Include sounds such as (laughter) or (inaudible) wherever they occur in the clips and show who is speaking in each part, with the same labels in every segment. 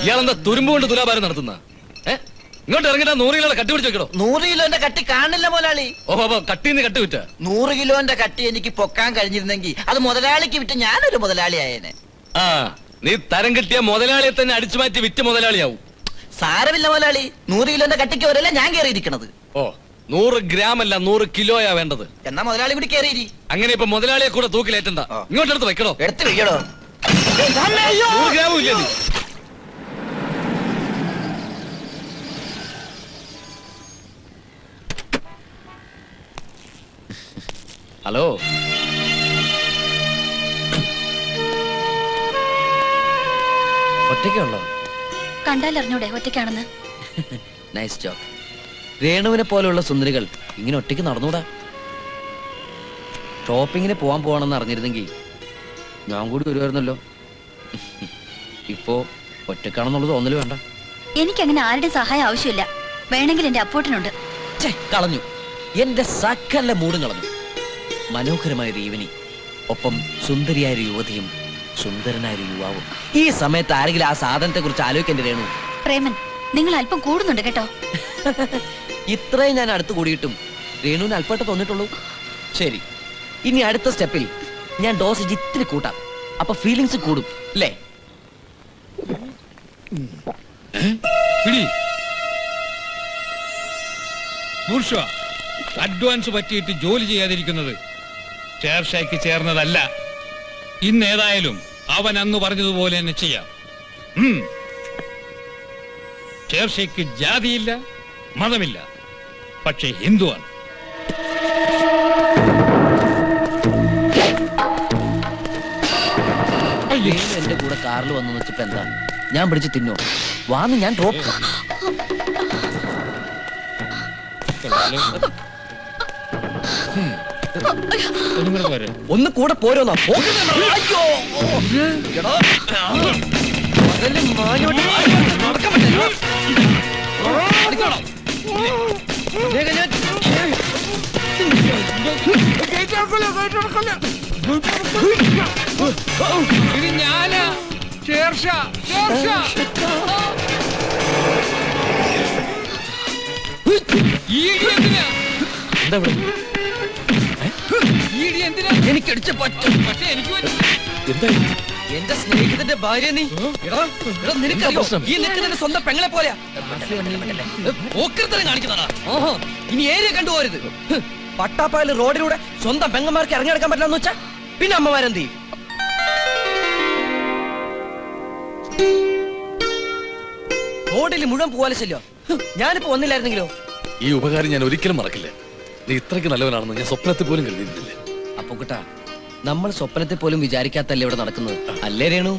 Speaker 1: ഇയാളെന്താ തുരുമ്പ് കൊണ്ട് തുലാഭാരം നടത്തുന്ന ഇങ്ങോട്ട് ഇറങ്ങിട്ടാ നൂറ് കിലോ കട്ടി പിടിച്ച് വെക്കണോ
Speaker 2: നൂറ് കിലോന്റെ കട്ടി കാണില്ല മുതലാളി
Speaker 1: അപ്പൊ കട്ടിന്ന് കട്ടി വിറ്റ
Speaker 2: നൂറ് കിലോന്റെ കട്ടി എനിക്ക് പൊക്കാൻ കഴിഞ്ഞിരുന്നെങ്കിൽ അത് മുതലാളിക്ക് വിറ്റ് ഞാനൊരു മുതലാളിയായേനെ
Speaker 1: ആ നീ തരം കിട്ടിയ മുതലാളിയെ തന്നെ അടിച്ചു മാറ്റി വിറ്റ് മുതലാളിയാവും
Speaker 2: സാരമില്ല മുതലാളി നൂറ് കിലോന്റെ കട്ടിക്ക് വരല്ലേ ഞാൻ കയറിയിരിക്കണത്
Speaker 1: ഓ നൂറ് ഗ്രാം അല്ല നൂറ് കിലോയാ വേണ്ടത്.
Speaker 2: എന്നാ മുതലാളി കൂടി കയറി
Speaker 1: അങ്ങനെ ഇപ്പൊ മുതലാളിയെ കൂടെ തൂക്കിലേറ്റണ്ട ഇങ്ങോട്ടെടുത്ത് വെക്കണോ?
Speaker 2: എടുത്ത് വെക്കണോ
Speaker 1: നൂറ് ഗ്രാമും ഇല്ലേ ഹലോ?
Speaker 3: ഒറ്റയ്ക്കുള്ളോ
Speaker 4: കണ്ടാലറിഞ്ഞൂടെ ഒറ്റയ്ക്കാണെന്ന്? (laughs)
Speaker 3: നൈസ് ജോബ് രേണുവിനെ പോലെയുള്ള സുന്ദരികൾ ഇങ്ങനെ ഒറ്റയ്ക്ക് നടന്നൂടാ? ഷോപ്പിങ്ങിന് പോവാൻ പോകണമെന്ന് അറിഞ്ഞിരുന്നെങ്കിൽ ഞാൻ കൂടി വരുമായിരുന്നല്ലോ. ഇപ്പോ ഒറ്റക്കാണെന്നുള്ള തോന്നൽ വേണ്ട.
Speaker 4: എനിക്ക് അങ്ങനെ ആരുടെ സഹായം ആവശ്യമില്ല. വേണമെങ്കിൽ എന്റെ അപ്പോട്ടനുണ്ട്.
Speaker 3: കളഞ്ഞു. എന്റെ സക്കല്ല മൂടും കളഞ്ഞു മനോഹരമായ ഒരു ഒപ്പം സുന്ദരിയായ ഒരു യുവതിയും സുന്ദരനായ ഒരു യുവാവും. ഈ സമയത്ത് ആരെങ്കിലും ആ സാധനത്തെ കുറിച്ച് ആലോചിക്കേണ്ടി രേണു
Speaker 4: പ്രേമൻ നിങ്ങൾ അല്പം കൂടുന്നുണ്ട് കേട്ടോ. (laughs)
Speaker 3: ഇത്രയും ഞാൻ അടുത്ത് കൂടിയിട്ടും രേണുവിന് അല്പമായിട്ട് തോന്നിട്ടുള്ളൂ ശരി. ഇനി അടുത്ത സ്റ്റെപ്പിൽ ഞാൻ ഡോസേജ് ഇത്തിരി കൂട്ടാം. അപ്പൊ ഫീലിങ്സ് കൂടും അല്ലേ?
Speaker 5: അഡ്വാൻസ് പറ്റിയിട്ട് ജോലി ചെയ്യാതിരിക്കുന്നത് ചേർഷയ്ക്ക് ചേർന്നതല്ല. ഇന്ന് ഏതായാലും അവൻ അന്ന് പറഞ്ഞതുപോലെ തന്നെ ചെയ്യാം. ചേർച്ചയ്ക്ക് ജാതിയില്ല മതമില്ല. പക്ഷേ ഹിന്ദുവാണ്.
Speaker 3: എന്റെ കൂടെ കാറിൽ വന്നു വെച്ചപ്പോ എന്താ? ഞാൻ പിടിച്ച് തിന്നോ? വാന്ന് ഞാൻ ഡ്രോപ്പ്.
Speaker 5: ഒന്നും കൂടെ
Speaker 3: പോരോന്നാ. നടക്കാൻ പറ്റില്ല.
Speaker 5: ഇത് ഞാനാ ചേർഷ ചേർഷ ഈ ഇടി എന്തിനാ
Speaker 3: എന്താ?
Speaker 5: ഈ ഇടി എന്തിനാ
Speaker 3: എനിക്കടിച്ച പറ്റും
Speaker 5: പക്ഷേ എനിക്ക് പറ്റും
Speaker 3: എന്താ? എന്റെ സ്നേഹിതന്റെ ഭാര്യ നീ? നിനക്കറിയോ? ഈ നിൽക്കുന്നതിന്റെ സ്വന്തം പെങ്ങളെ പോലെയാ. പോക്കരത്തരം കാണിക്കുന്നതാ. ഓഹോ ഇനി ഏരിയ കണ്ടുപോരുത് പട്ടാപ്പായൽ റോഡിലൂടെ സ്വന്തം പെങ്ങന്മാർക്ക് ഇറങ്ങിയെടുക്കാൻ പറ്റില്ലെന്ന് വെച്ചാ പിന്നെ അമ്മമാരെന്ത് ചെയ്യും? റോഡിൽ മുഴുവൻ പോവാലെ ശല്യോ? ഹ്, ഞാനിപ്പോ വന്നില്ലായിരുന്നെങ്കിലോ?
Speaker 1: ഈ ഉപകാരം ഞാൻ ഒരിക്കലും മറക്കില്ല. നീ ഇത്രയ്ക്ക് നല്ലവനാണെന്ന് ഞാൻ സ്വപ്നത്തിൽ പോലും കരുതിയിരുന്നില്ല
Speaker 3: അപ്പൊ കുട്ടാ നമ്മൾ സ്വപ്നത്തെ പോലും വിചാരിക്കാത്തല്ലേ ഇവിടെ നടക്കുന്നത്? അല്ലേ രേണു?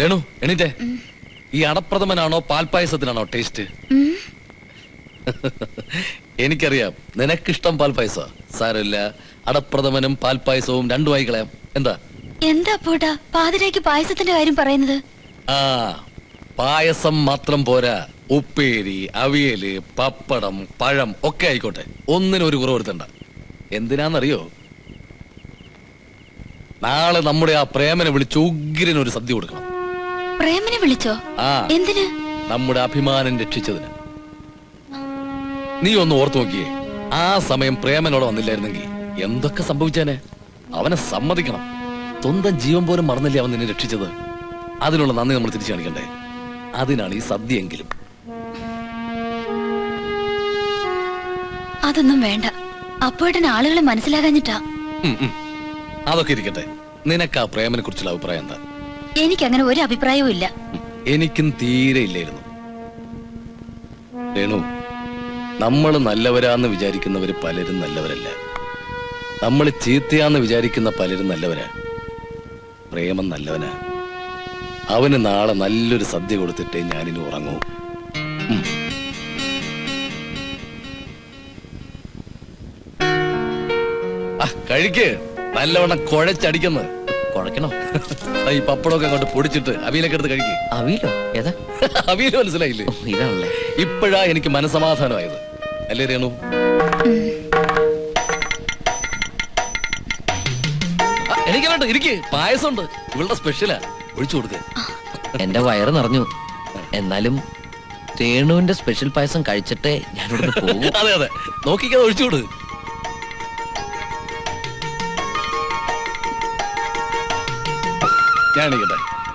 Speaker 1: രേണു എണീറ്റേ. ഈ അടപ്രഥമനാണോ പാൽപ്പായസത്തിനാണോ ടേസ്റ്റ്. എനിക്കറിയാം. നിനക്കിഷ്ടം പാൽപ്പായസ സാരമില്ല. അടപ്രഥമനും പാൽപ്പായസവും രണ്ടുമായി കളയാം. എന്താ?
Speaker 4: എന്താ പോട്ടാ? പാതിരയ്ക്ക് പായസത്തിന്റെ കാര്യം പറയുന്നത്?
Speaker 1: ആ പായസം മാത്രം പോരാ. ഉപ്പേരി അവിയൽ പപ്പടം പഴം ഒക്കെ ആയിക്കോട്ടെ. ഒന്നിനും ഒരു കുറവ് വരുത്തണ്ട. എന്തിനാന്നറിയോ? നാളെ നമ്മുടെ ആ പ്രേമനെ വിളിച്ച് ഉഗ്രൻ ഒരു സദ്യ കൊടുക്കണം.
Speaker 4: പ്രേമനെ വിളിച്ചോ?
Speaker 1: ആ.
Speaker 4: എന്തിന്?
Speaker 1: നമ്മുടെ അഭിമാനം രക്ഷിച്ചതിന്. നീ ഒന്ന് ഓർത്തു നോക്കിയേ. ആ സമയം പ്രേമനോട് വന്നില്ലായിരുന്നെങ്കിൽ എന്തൊക്കെ സംഭവിച്ചാനെ? അവനെ സമ്മതിക്കണം. സ്വന്തം ജീവൻ പോലും മറന്നില്ലേ അവൻ നിന്നെ രക്ഷിച്ചത്? അതിനുള്ള നന്ദി നമ്മൾ തിരിച്ചു കാണിക്കണ്ടേ? അതിനാണ് ഈ സദ്യയെങ്കിലും.
Speaker 4: അതൊന്നും വേണ്ട. അപ്പോഴത്തെ ആളുകളെ മനസ്സിലാകാഞ്ഞിട്ടാ.
Speaker 1: അതൊക്കെ ഇരിക്കട്ടെ. നിനക്ക് ആ പ്രേമനെ കുറിച്ചുള്ള അഭിപ്രായം എന്താ?
Speaker 4: എനിക്ക് അങ്ങനെ ഒരു അഭിപ്രായവും ഇല്ല.
Speaker 1: എനിക്കും തീരെ ഇല്ലായിരുന്നു. രേണു നമ്മൾ നല്ലവരാന്ന് വിചാരിക്കുന്നവര് പലരും നല്ലവരല്ല. നമ്മൾ ചീത്തയാന്ന് വിചാരിക്കുന്ന പലരും നല്ലവനാ പ്രേമം നല്ലവനാ. അവന് നാളെ നല്ലൊരു സദ്യ കൊടുത്തിട്ടേ ഞാനിനി ഉറങ്ങൂ. കഴിക്ക്. നല്ലവണ്ണം കുഴച്ചടിക്കുന്നത്
Speaker 3: കുഴക്കണോ?
Speaker 1: ഈ പപ്പടമൊക്കെ അങ്ങോട്ട് പൊടിച്ചിട്ട് അവിയലൊക്കെ എടുത്ത് കഴിക്കും.
Speaker 3: അവിയിലോ? ഏതാ?
Speaker 1: അവിയൽ മനസ്സിലായില്ലേ?
Speaker 3: ഇതാണല്ലേ.
Speaker 1: ഇപ്പോഴാ എനിക്ക് മനസമാധാനമായത് അല്ലേ രേണു? വേണ്ട ഇരിക്ക്. പായസമുണ്ട്. ഇവളുടെ സ്പെഷ്യലാ ഒഴിച്ചു കൊടുക്ക.
Speaker 3: എന്റെ വയറ് നിറഞ്ഞു. എന്നാലും രേണുവിന്റെ സ്പെഷ്യൽ പായസം കഴിച്ചിട്ടേ ഞാൻ പോകും. (laughs)
Speaker 1: അതെ അതെ. നോക്കിക്കാതെ ഒഴിച്ചു കൊടു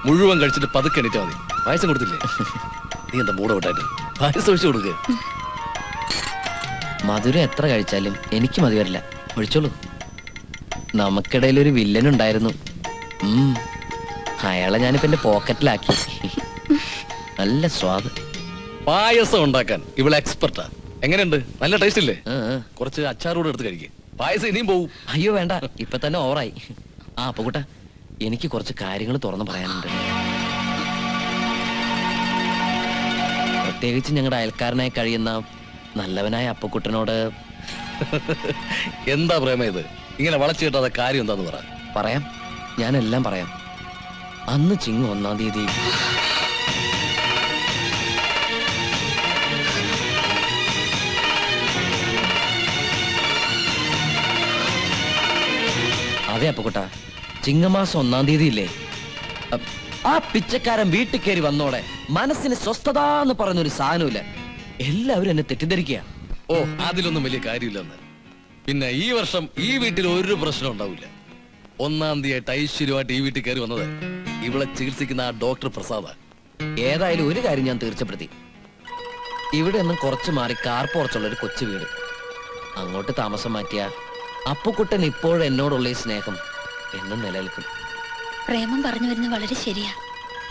Speaker 1: മുഴുവൻ കഴിച്ചിട്ട് പതുക്കെ എണീറ്റാ മതി. പായസം കൊടുത്തില്ലേ? (laughs) നീ എന്താ മൂട വിട്ടായിട്ട് പായസം ഒഴിച്ചു കൊടുക്കുക
Speaker 3: മധുരം എത്ര കഴിച്ചാലും എനിക്ക് മതി വരില്ല. ഒഴിച്ചോളൂ. നമുക്കിടയിൽ ഒരു വില്ലൻ ഉണ്ടായിരുന്നു. അയാളെ ഞാനിപ്പോ എന്റെ പോക്കറ്റിലാക്കി നല്ല സ്വാദ്.
Speaker 1: പായസം ഉണ്ടാക്കാൻ ഇവൾ എക്സ്പെർട്ടാ എങ്ങനെയുണ്ട്? നല്ല ടേസ്റ്റ് ഇല്ലേ. കുറച്ച് അച്ചാറൂടെ എടുത്ത് കഴിക്കുക പായസം ഇനിയും പോവും.
Speaker 3: അയ്യോ വേണ്ട. ഇപ്പൊ തന്നെ ഓവറായി ആ അപ്പൊ കൂട്ട. എനിക്ക് കുറച്ച് കാര്യങ്ങൾ തുറന്നു പറയാനുണ്ട്. പ്രത്യേകിച്ച് ഞങ്ങളുടെ അയൽക്കാരനായി കഴിയുന്ന നല്ലവനായ അപ്പക്കുട്ടനോട്
Speaker 1: എന്താ പ്രേമ ഇത്? ഇങ്ങനെ വളച്ചു കിട്ടാതെ കാര്യം എന്താന്ന് പറ.
Speaker 3: പറയാം. ഞാനെല്ലാം പറയാം. അന്ന് ചിങ്ങ് ഒന്നാം തീയതി. അതെ അപ്പക്കുട്ട. ചിങ്ങമാസം ഒന്നാം തീയതി ഇല്ലേ ആ പിച്ചക്കാരൻ വീട്ടിൽ കയറി വന്നോടെ മനസ്സിന് സ്വസ്ഥത എന്ന് പറഞ്ഞൊരു സാധനമില്ല എല്ലാവരും എന്നെ തെറ്റിദ്ധരിക്കുക
Speaker 1: ഓ അതിലൊന്നും വലിയ കാര്യമില്ലെന്ന്. പിന്നെ ഈ വർഷം ഈ വീട്ടിൽ ഒരു പ്രശ്നം ഉണ്ടാവില്ല. ഒന്നാം തീയതി ഐശ്വര്യമായിട്ട് ഈ വീട്ടിൽ കയറി വന്നത് ഇവിടെ ചികിത്സിക്കുന്ന ആ ഡോക്ടർ പ്രസാദ്.
Speaker 3: ഏതായാലും ഒരു കാര്യം ഞാൻ തീർച്ചപ്പെടുത്തി. ഇവിടെ നിന്നും കുറച്ച് മാറി കാർ പോർച്ചുള്ള ഒരു കൊച്ചു വീട്. അങ്ങോട്ട് താമസം മാറ്റിയ അപ്പുക്കുട്ടൻ ഇപ്പോഴും എന്നോടുള്ള ഈ സ്നേഹം എന്നും നിലനിൽക്കും.
Speaker 4: പ്രേമം പറഞ്ഞു വരുന്നത് വളരെ ശരിയാ.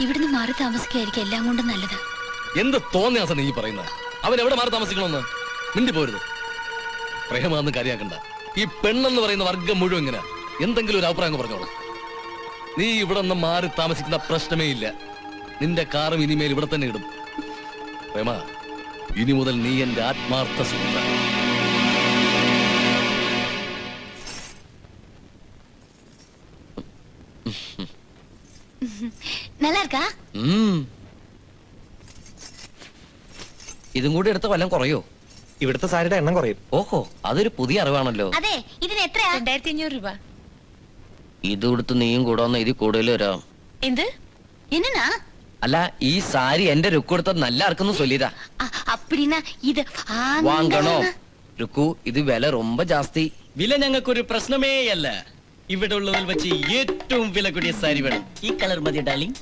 Speaker 4: ഇവിടുന്ന് മാറി താമസിക്കായിരിക്കും എല്ലാം കൊണ്ടും നല്ലത്.
Speaker 1: എന്ത് തോന്നിയാസ നീ പറയുന്നത് അവൻ എവിടെ മാറി താമസിക്കണമെന്ന്? മിണ്ടി പോരുത്. പ്രേമാന്ന് കാര്യാക്കണ്ട ഈ പെണ്ണെന്ന് പറയുന്ന വർഗം മുഴുവൻ ഇങ്ങനെ എന്തെങ്കിലും ഒരു അഭിപ്രായം അങ്ങ് പറഞ്ഞോളൂ നീ ഇവിടെ നിന്ന് മാറി താമസിക്കുന്ന പ്രശ്നമേ ഇല്ല നിന്റെ കാറും ഇനിമേൽ ഇവിടെ തന്നെ ഇടും പ്രേമ ഇനി മുതൽ നീ എന്റെ ആത്മാർത്ഥ സുഹൃത്ത
Speaker 4: நல்லா இருக்கா
Speaker 3: ഉം. ഇതും കൂടി എടുത്ത വല്ലതും കുറയോ
Speaker 6: ഇവിടുത്തെ സാരിയുടെ എണ്ണം കുറയും
Speaker 3: ഓഹോ അതൊരു പുതിയ അറിവാണല്ലോ
Speaker 4: അതെ ഇതിന് എത്രയാ
Speaker 7: രണ്ടായിരത്തി അഞ്ഞൂറ് രൂപ
Speaker 3: ഇത് കൊടുത്ത് നീയും കൂടെ വന്ന ഇതിൽ കൂടുതൽ വരാം
Speaker 7: എന്ത്
Speaker 4: என்னன்னா
Speaker 3: അല്ല ഈ സാരി എന്റെ രുക്ക് കൊടുത്തത് നല്ല ആർക്കൊന്നും ചൊല്ലിയതാ
Speaker 4: அ- அப்படின்னா இது
Speaker 3: വാങ്ങണോ രുക്കു ഇത് വില ரொம்ப ജാസ്തി
Speaker 8: വില ഞങ്ങൾക്കൊരു പ്രശ്നമേ അല്ല ഇവിടെ ഉള്ളതിൽ വെച്ച് ഏറ്റവും വില കൂടിയ സാരി വേണം ഈ കളർ മതി ഡാർലിംഗ്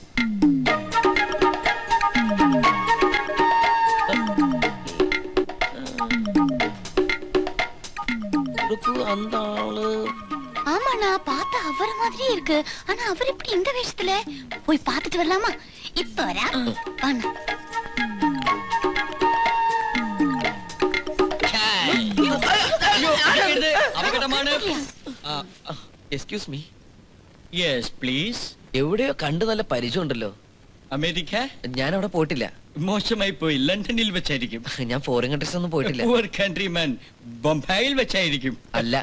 Speaker 3: அந்த ஆளு
Speaker 4: ஆமா நான் பார்த்த அவர் மாதிரியே இருக்கு ஆனா அவர் எப்படி இந்த வேஷத்துல போய் பார்த்துட்டு வரலாமா இப்ப வரா வாண்ணா.
Speaker 8: അപകടമാണ്
Speaker 3: എക്സ്ക്യൂസ് മീ
Speaker 8: യെസ് പ്ലീസ്
Speaker 3: എവിടെയോ കണ്ടു നല്ല പരിചയമുണ്ടല്ലോ
Speaker 8: അമേരിക്ക
Speaker 3: ഞാൻ അവിടെ പോയിട്ടില്ല
Speaker 8: മോശമായി പോയി ലണ്ടനിൽ വെച്ചായിരിക്കും
Speaker 3: ഞാൻ ഫോറിൻ കൺട്രീസ് ഒന്നും പോയിട്ടില്ല
Speaker 8: പൂവർ കൺട്രിമാൻ ബൊംബായിൽ വെച്ചായിരിക്കും
Speaker 3: അല്ല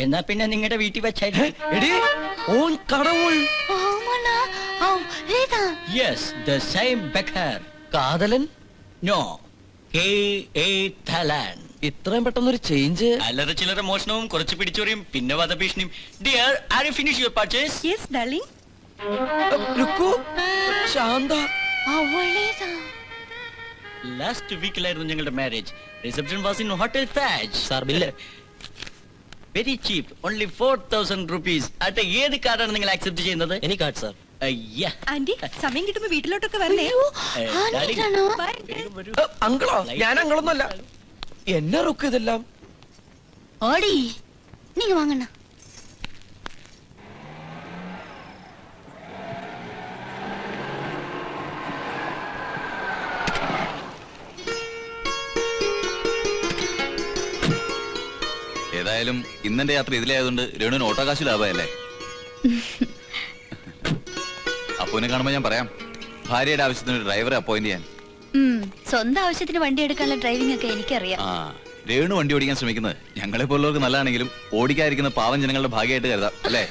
Speaker 8: എന്നാ പിന്നെ നിങ്ങളുടെ വീട്ടിൽ വെച്ചായിരുന്നു
Speaker 3: കാതലൻ?
Speaker 8: നോ
Speaker 3: ഇത്രയും പെട്ടെന്ന് ഒരു ചേഞ്ച്
Speaker 8: അല്ലറ ചില്ലറ മോഷണവും കുറച്ച് പിടിച്ചോറിയും പിന്നെ വധഭീഷണിയും. Dear are you finish your
Speaker 7: purchase yes
Speaker 3: darling look
Speaker 4: Shantha.
Speaker 8: Last വീക്കിലായിരുന്നു ഞങ്ങളുടെ marriage reception was in hotel Taj sir bill very cheap only four thousand rupees അത് ഏത് കാർഡാണ് നിങ്ങൾ ആക്സെപ്റ്റ് ചെയ്യുന്നത്?
Speaker 3: എനി കാർഡ് സാർ
Speaker 7: ആന്റി സമയം കിട്ടുമ്പോ വീട്ടിലോട്ടൊക്കെ വരണേ.
Speaker 3: അങ്കിളോ ഞാൻ അങ്കിളൊന്നല്ല. എന്നെ റുക്ക് ഇതെല്ലാം
Speaker 4: ഓടി. നീ വാങ്ങണ.
Speaker 9: ഏതായാലും ഇന്നെന്റെ യാത്ര ഇതിലായതുകൊണ്ട് രേണുവിന് ഓട്ടോ കാശ് ലാഭമല്ലേ? അപ്പൂനെ കാണുമ്പോ ഞാൻ പറയാം. ഭാര്യയുടെ ആവശ്യത്തിന് ഒരു ഡ്രൈവറെ അപ്പോയിന്റ് ചെയ്യാൻ
Speaker 4: സ്വന്തം ആവശ്യത്തിന് വണ്ടി എടുക്കാനുള്ള ഡ്രൈവിംഗ് ഒക്കെ എനിക്കറിയാം.
Speaker 9: ആ രേണു വണ്ടി ഓടിക്കാൻ ശ്രമിക്കുന്നത് ഞങ്ങളെ പോലുള്ളവർക്ക് നല്ലതാണെങ്കിലും ഓടിക്കാതിരിക്കുന്ന പാവം ജനങ്ങളുടെ ഭാഗ്യമായിട്ട് കരുതാം അല്ലേ?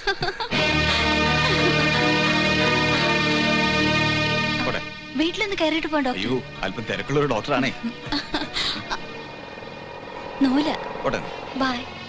Speaker 4: വീട്ടിലൊന്ന് കയറിയിട്ട് പോണ്ടോ
Speaker 9: അയ്യോ അല്പം തിരക്കുള്ള ഒരു ഡോക്ടറാണേ
Speaker 4: നൂല. ബൈ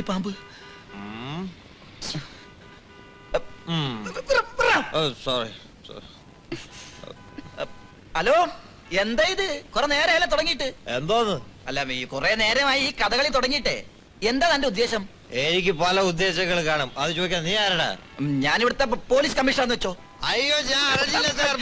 Speaker 2: ഈ പാമ്പ്.
Speaker 6: സോറി
Speaker 2: ഹലോ എന്താ ഇത്? കുറെ നേരമല്ല തുടങ്ങിയിട്ട്?
Speaker 6: എന്തോന്ന്?
Speaker 2: അല്ല ഈ കുറെ നേരമായി ഈ കഥകളി തുടങ്ങിയിട്ടേ. എന്താ തന്റെ ഉദ്ദേശം?
Speaker 6: എനിക്ക് പല ഉദ്ദേശങ്ങൾ കാണും. അത് ചോദിക്കാൻ നീ ആരടാ?
Speaker 2: ഞാൻ ഇവിടുത്തെ പോലീസ് കമ്മീഷണർ വെച്ചോ.
Speaker 6: അയ്യോ ഞാൻ അറിഞ്ഞില്ല സാർ.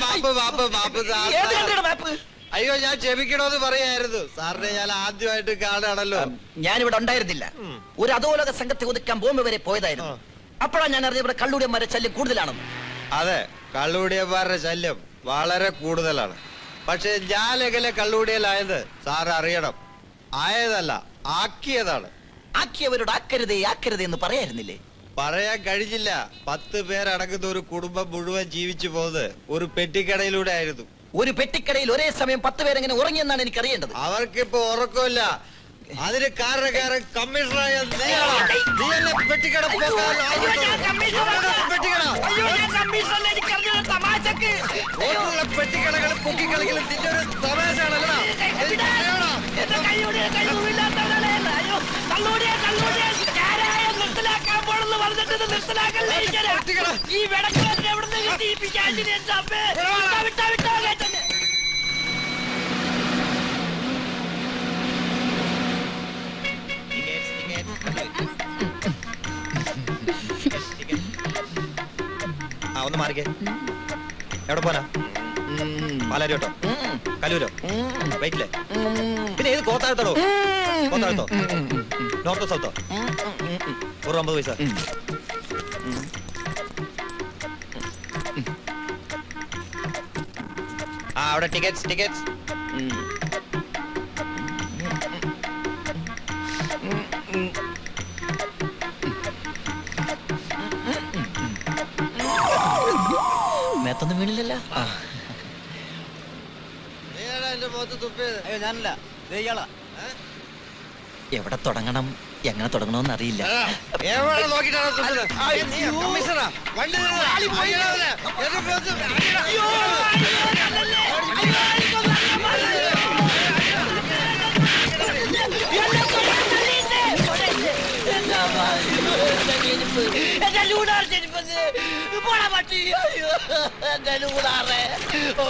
Speaker 2: ഏത്
Speaker 6: സാർ.
Speaker 2: മാപ്പ്
Speaker 6: അയ്യോ ഞാൻ ക്ഷമിക്കണോന്ന് പറയായിരുന്നു. സാറിനെ ഞാൻ ആദ്യമായിട്ട് കാണാണല്ലോ
Speaker 2: ഞാനിവിടെ ഉണ്ടായിരുന്നില്ല. ഒരു അധോലോക സംഘത്തെ ഒതുക്കാൻ ബോംബെ വരെ പോയതായിരുന്നു. അപ്പോഴാണ് ഞാൻ അറിഞ്ഞത് ഇവിടെ കള്ളുടിയന്മാരെ ശല്യം കൂടുതലാണെന്ന്.
Speaker 6: അതെ കള്ളൂടിയന്മാരുടെ ശല്യം വളരെ കൂടുതലാണ്. പക്ഷെ ഞാൻ എങ്ങനെ കള്ളൂടിയലായത് സാർ അറിയണം. ആയതല്ല ആക്കിയതാണ്.
Speaker 2: ആക്കിയവരോട് ആക്കരുതേ ആക്കരുതേ എന്ന് പറയായിരുന്നില്ലേ?
Speaker 6: പറയാൻ കഴിഞ്ഞില്ല. പത്ത് പേരടങ്ങുന്ന ഒരു കുടുംബം മുഴുവൻ ജീവിച്ചു പോകുന്നത് ഒരു പെട്ടിക്കടയിലൂടെ ആയിരുന്നു.
Speaker 2: ഒരു പെട്ടിക്കടയിൽ ഒരേ സമയം പത്ത് പേരെങ്ങനെ ഉറങ്ങിയെന്നാണ് എനിക്ക് അറിയേണ്ടത്
Speaker 6: അവർക്കിപ്പോ ഉറക്കമില്ല. അതിന് കാരണക്കാരൻ കമ്മീഷണറായ പെട്ടിക്കടകൾ പൊക്കിക്കളിക്കലും നിന്റെ ഒരു തമാശയാണല്ലോ
Speaker 2: വിടക്കിലൊക്കെ എവിടുന്ന് കിട്ടി ഈ
Speaker 6: ആ. ഒന്ന് മാറിക്കേ. എവിടെ പോനാ പാലാരി കേട്ടോ കലൂരോ വെയിറ്റില്ലേ പിന്നെ ഏത് കോത്താഴത്തോടോ? കോത്താഴത്തോ? നോർത്തോ സൗത്തോ ഒരു അമ്പത് പൈസ ആ അവിടെ ടിക്കറ്റ്സ് ടിക്കറ്റ്സ്
Speaker 2: മേത്തൊന്നും വീണില്ലല്ലോ? എവിടെ തുടങ്ങണം? എങ്ങനെ തുടങ്ങണമെന്ന് അറിയില്ല.
Speaker 6: എന്റെ
Speaker 2: ചെരുപ്പത് പോടാ പട്ടി എന്റെ ഓക്കെ ഓ